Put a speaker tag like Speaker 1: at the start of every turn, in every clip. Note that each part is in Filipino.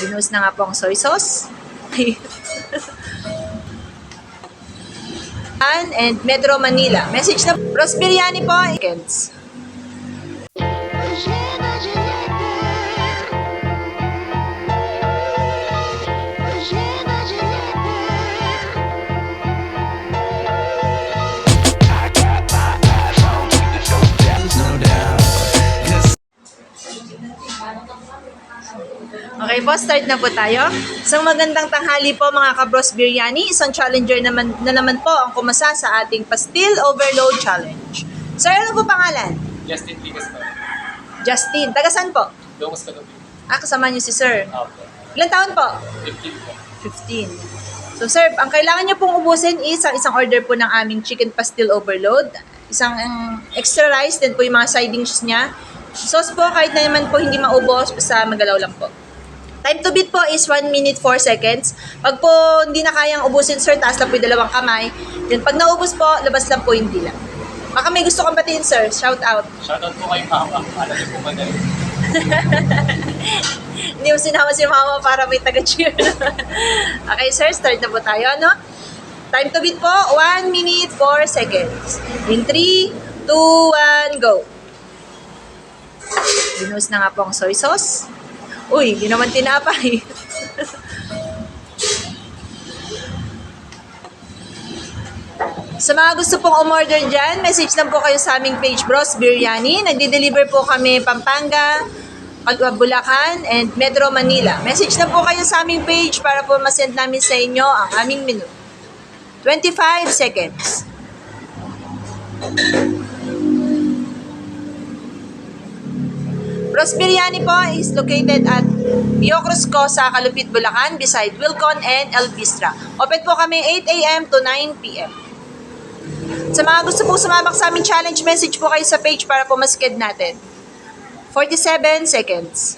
Speaker 1: Binus na nga po ang soy sauce. An and Metro Manila. Message na Roast Biryani po. Weekends. Okay po, start na po tayo. Isang magandang tanghali po mga kabros biryani. Isang challenger naman, na naman po ang kumasa sa ating Pastil Overload Challenge. Sir, ano po pangalan?
Speaker 2: Justin Tigas pa.
Speaker 1: Justin. Taga saan po?
Speaker 2: Longos ka gabi.
Speaker 1: Ah, kasama niyo si Sir.
Speaker 2: Opo.
Speaker 1: Ilan taon po?
Speaker 2: 15 po.
Speaker 1: 15. So sir, ang kailangan niyo pong ubusin is ang isang order po ng aming chicken pastil overload. Isang um, extra rice, din po yung mga side dishes niya. Sauce po, kahit na naman po hindi maubos, basta magalaw lang po. Time to beat po is 1 minute 4 seconds. Pag po hindi na kayang ubusin, sir, taas lang po yung dalawang kamay. Then pag naubos po, labas lang po yung dila. Baka may gusto kang batiin, sir. Shout out.
Speaker 2: Shoutout po kay Mama. Alam niyo po madali.
Speaker 1: Hindi mo sinama si mama para may taga-cheer. okay, sir, start na po tayo, no? Time to beat po, 1 minute 4 seconds. In 3, 2, 1, go. Binus na nga po ang soy sauce. Uy, di naman tinapay. Sa mga gusto pong umorder dyan, message lang po kayo sa aming page Bros Biryani. Nagdi-deliver po kami Pampanga, Bulacan, and Metro Manila. Message lang po kayo sa aming page para po masend namin sa inyo ang aming menu. 25 seconds. Bros Biryani po is located at Bio Cruz Co sa Kalupit, Bulacan beside Wilcon and El Bistra. Open po kami 8 a.m. to 9 p.m. Sa mga gusto pong sumabak sa aming challenge, message po kayo sa page para po masked natin. 47 seconds.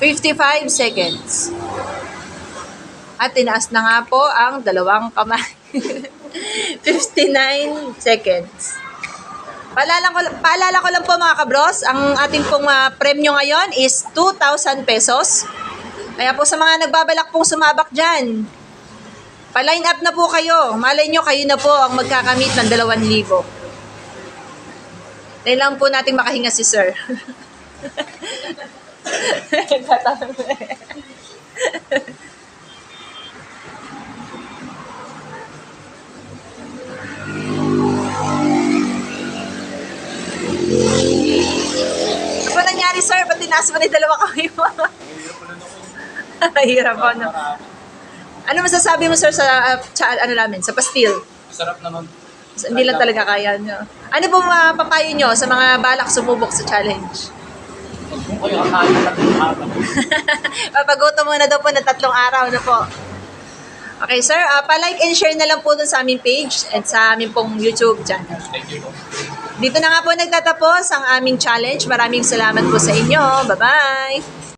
Speaker 1: Fifty-five seconds. At tinaas na nga po ang dalawang kamay. 59 seconds. Paalala ko, paalala ko lang po mga kabros, ang ating pong ah, premyo ngayon is 2,000 pesos. Kaya po sa mga nagbabalak pong sumabak dyan, pa-line up na po kayo. Malay nyo, kayo na po ang magkakamit ng 2,000. Dahil lang po nating makahinga si sir. tinaas mo yung dalawa kamay mo? Hirap po, no? Ano masasabi mo sir sa, uh, sa ano namin, sa pastil?
Speaker 2: Masarap naman.
Speaker 1: So, hindi lang talaga kaya nyo. Ano po mapapayo nyo sa mga balak sumubok sa challenge?
Speaker 2: Huwag kung kayo kakain ng habang.
Speaker 1: Papagutom muna daw po na tatlong araw na po. Okay sir, uh, pa-like and share na lang po dun sa aming page at sa aming pong YouTube channel.
Speaker 2: Thank you po.
Speaker 1: Dito na nga po nagtatapos ang aming challenge. Maraming salamat po sa inyo. Bye-bye!